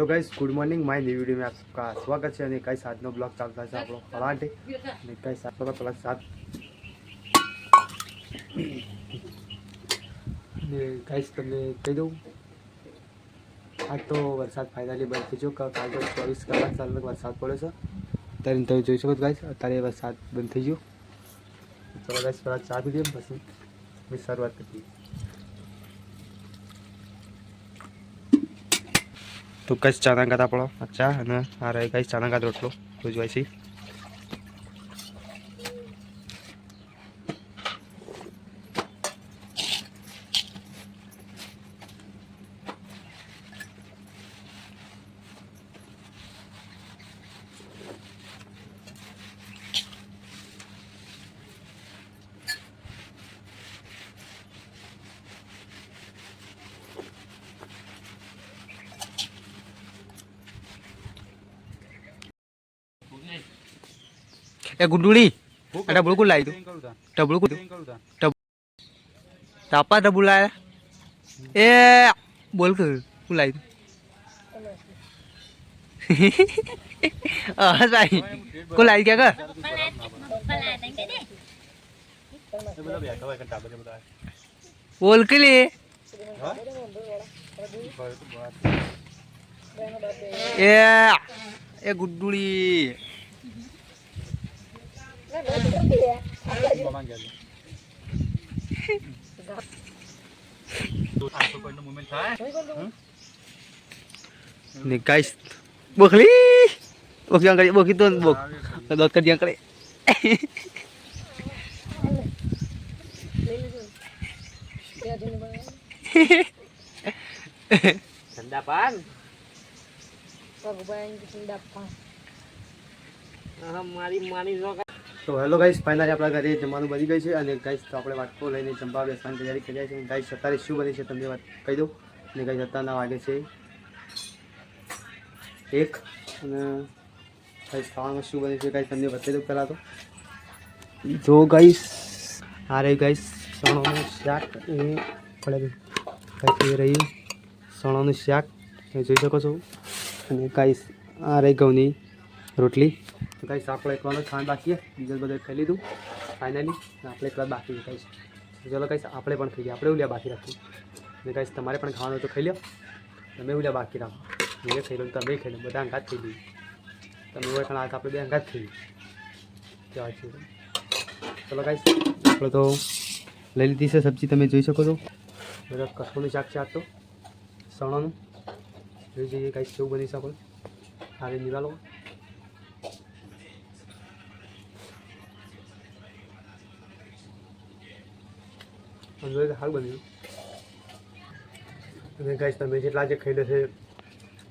hello guys good morning my new video में आप सबका स्वागत है અને ગાઈસ આજનો બ્લોગ ચાલુ થાય છે આપણો પલાટે અને ગાઈસ આપણો પેલા સાત ને ગાઈસ તમને કહી દઉં આજ તો વરસાદ ફાઇનલી બંધ થઈ ગયો કાલ તો ચોવીસ કલાક ચાલુ વરસાદ પડ્યો છે અત્યારે તમે જોઈ શકો છો ગાઈસ અત્યારે વરસાદ બંધ થઈ ગયો ચલો ગાઈસ પહેલાં ચા પી દઈએ પછી મેં શરૂઆત કરી તો કઈ ચાના ગાત પડો? અચ્છા, અને આ રહે કઈ ચાના ગાત રોટલો? ભૂજવાય છે એ ગુંડુળી ડબલું કોણ લાવી દઉં. ડબલું કોણ તાપા ડબલું લાયા એ બોલ કર કોણ લાવી દઉં. હા લાવી કર બોલ કે લે. એ એ Nih guys, bukli, buk yang kali buk itu buk, kedot kerja kali. Sendapan. Kau bayangin sendapan. Mari mari તો હેલો ગાઈસ, ફાઇનલી આપણા ઘરે જમવાનું બની ગયું છે અને ગાઈસ, તો આપણે વાટકો લઈને જમવા બેસવાની તૈયારી કરી છે ગાઈસ, અત્યારે શું બની છે તમને વાત કહી દઉં. અને ગાઈસ, અત્યારના વાગે છે એક અને ગાઈસ, ખાવામાં શું બને છે ગાઈસ, તમને બતાવી દઉં પહેલાં તો. જો ગાઈસ, આ રહી ગાઈસ, સણોનું શાક એ પડે ગાઈસ, એ રહ્યું સણોનું શાક. જોઈ શકો છો. અને ગાઈસ, આ રહી ઘઉંની રોટલી. તો ગાઈસ આપણે વાર ખાંડ બાકી બીજા બધે ખાઈ લીધું. ફાઇનલી આપણે એક વાર બાકી કહીશ ચલો ગાઈસ, આપણે પણ ખાઈ લઈએ આપણે ઉલ્યા બાકી રાખ્યું અને ગાઈસ, તમારે પણ ખાવાનું તો ખાઈ લો તમે ઉલ્યા બાકી રાખો. મેં ખાઈ લો તમે ખાઈ લો. બધા અંગાત ખાઈ લઈએ તમે હોય પણ આપણે બે અંગાત ખાઈ લઈએ ચાલ ચલો ગાઈસ, આપણે તો લઈ લીધી છે સબ્જી. તમે જોઈ શકો છો. બધા કસોનું શાક છે આ તો. સણાનું. જોઈ જઈએ ગાઈસ, કેવું બની શકો. આવી નિવાલો અંદર સારું બન્યું. અને ગાઈશ તમે જેટલા જે ખાઈ લેશે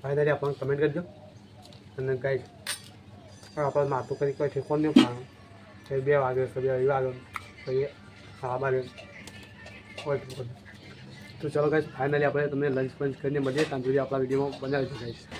ફાયદારી આપણને કમેન્ટ કરજો. અને ગાઈશ આપણે માથું કરી કોઈ ઠેકો નહીં કઈ બે વાગે કઈ બે વાગે કઈ હા વાગે કોઈ ઠેકોન તો ચલો ગાઈશ ફાઇનલી આપણે તમને લંચ બંચ કરીને મળીએ. ત્યાં સુધી આપણા વિડીયોમાં બનાવીશું ગાઈસ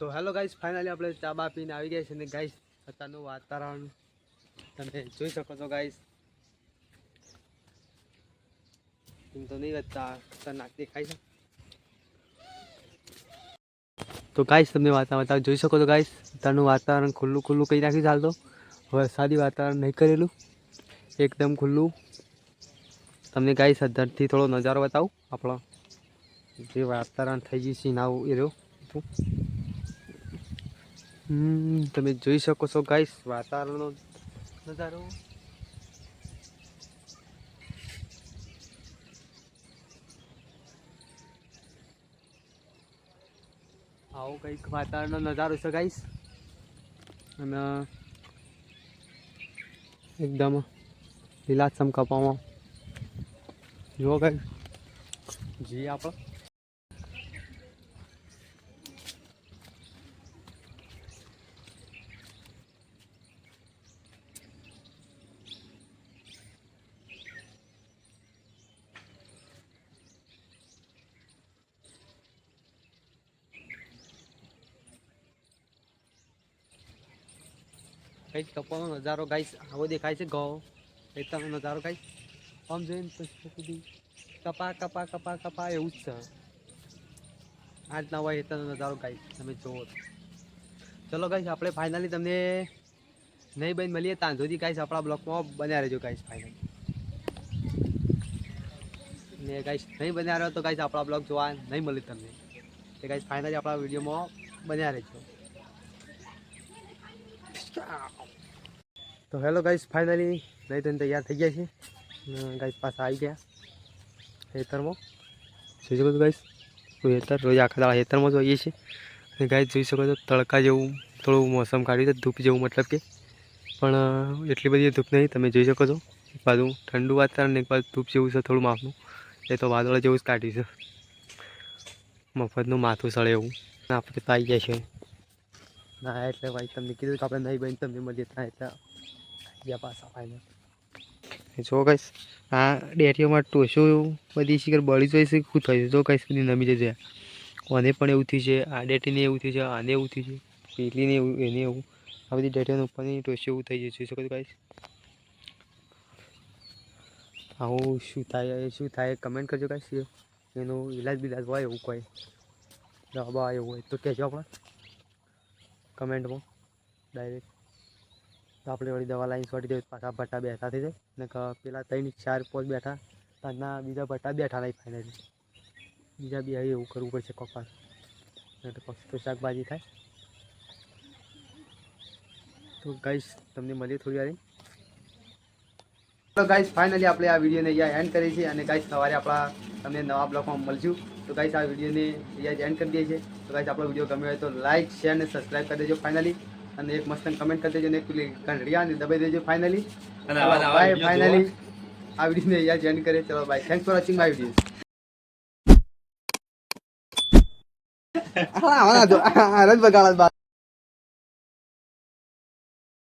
તો હેલો ગાઈસ ફાઇનલી આપણે ચા બા પીને આવી ગયા છે ને ગાઈસ અત્યારનું વાતાવરણ તમે જોઈ શકો છો ગાઈસ એમ તો નહીં વધતા, ખતરનાક દેખાય છે. તો ગાઈસ તમને વાતાવરણ જોઈ શકો છો ગાઈસ અત્યારનું વાતાવરણ ખુલ્લું ખુલ્લું કહી નાખ્યું ચાલતો વરસાદી વાતાવરણ નહીં કરેલું. એકદમ ખુલ્લું. તમને ગાઈસ અત્યારથી થોડો નજારો બતાવું. આપણો જે વાતાવરણ થઈ ગયું છે નાવું એ રહ્યું. હમ તમે જોઈ શકો છો ગાઈસ વાતાવરણનો નજારો. આવો કંઈક વાતાવરણનો નજારો છે ગાઈસ અને એકદમ લીલાછમ કપામાં. જુઓ ગાઈસ જી, આપણે. કંઈક કપાનો નજારો ગાઈસ, આવો દેખાય છે ઘઉં. એટલાનો નજારો ગાઈસ, આમ જોઈને તો સુધી કપા કપા કપા કપા, એવું જ છે. આ રીતના હોય એટલાનો નજારો ગાઈસ, તમે તો. ચલો ગાઈશ આપણે ફાઇનલી તમને નહીં બન મળીએ ત્યાં સુધી ગાઈસ, આપણા બ્લોકમાં બન્યા રહેજો ગાઈસ ફાઇનલી ને ગાઈશ નહીં બન્યા રહ્યો તો ગાઈસ, આપણા બ્લોગ જોવા નહીં મળે તમને. તે ગાઈસ ફાઇનલી આપણા વિડીયોમાં બન્યા રહેજો. તો હેલો ગાઈસ ફાઇનલી નહીં તો તૈયાર થઈ ગયા છે. ગાઈસ પાછા આવી ગયા ખેતરમાં. જોઈ શકો છો ગાઈસ ખેતર રોજ આખા દાડા ખેતરમાં જોઈએ છીએ. અને ગાઈસ જોઈ શકો છો, તડકા જેવું, થોડું મોસમ કાઢ્યું છે, ધૂપ જેવું મતલબ કે. પણ એટલી બધી ધૂપ નહીં, તમે જોઈ શકો છો. એક બાજુ ઠંડુ વાતાવરણ એક બાજુ ધૂપ જેવું છે, થોડું માપનું. એ તો વાદળ જેવું જ કાઢ્યું છે. મફતનું માથું સળે એવું. આપણે તો આવી ગયા છે ના, એટલે ભાઈ, તમને કીધું કે આપણે નહીં બની તમને મળીએ ત્યાં એટલે ગયા પાછા ફાઇનલ જો કઈશ, આ ડેરીઓમાં ટોસો બધી શિખર બળી જોઈ છે, શું થયું? જો કઈશ, બધી નમી જશે કોને પણ એવું થયું છે, આ ડેટીને એવું થયું છે, આને એવું થયું છે, પેલીને એવું, એને એવું. આ બધી ડેટીઓને ઉપરની ટોસો એવું થઈ જશે. શું કઈશ? આવું શું થાય શું થાય કમેન્ટ કરજો કઈશ. એનો ઇલાજ બિલાજ હોય એવું કોઈ. દવા એવું હોય તો કહેજો આપણે કમેન્ટમાં ડાયરેક્ટ તો આપણે વળી દવા લાઈન છોડી દઈએ, પાછા ભટ્ટા બેઠા થઈ જાય. ને પેલા ત્રણ ચાર પોચ બેઠા, ત્યાંના બીજા ભટ્ટા બેઠા નહીં ફાઇનલી બીજા બી એવું કરવું પડશે કપાસ. નહીં તો પછી તો શાકભાજી થાય. તો ગાઈસ તમને મળીએ થોડી વાર. તો ગાઈસ ફાઇનલી આપણે આ વિડીયોને અહીંયા એન્ડ કરીએ છીએ અને ગાઈસ સવારે આપણા તમને નવા બ્લોગમાં મળશું. તો ગાઈસ આ વિડીયોને અહીંયા એન્ડ કરી દઈએ છીએ. તો ગાઈસ આપણો વીડિયો ગમ્યો હોય તો લાઈક શેર અને સબસ્ક્રાઈબ કરી દેજો ફાઇનલી અને એક મસ્ત કમેન્ટ કરી દેજો ને એક પેલી ઘંટડિયા દબાઈ દેજો ફાઇનલી અને આવા બાય ફાઇનલી આ વિડીયોને અહીંયા જોઈન કરે ચલો bye thanks for watching my video હા હા રજ બગાડત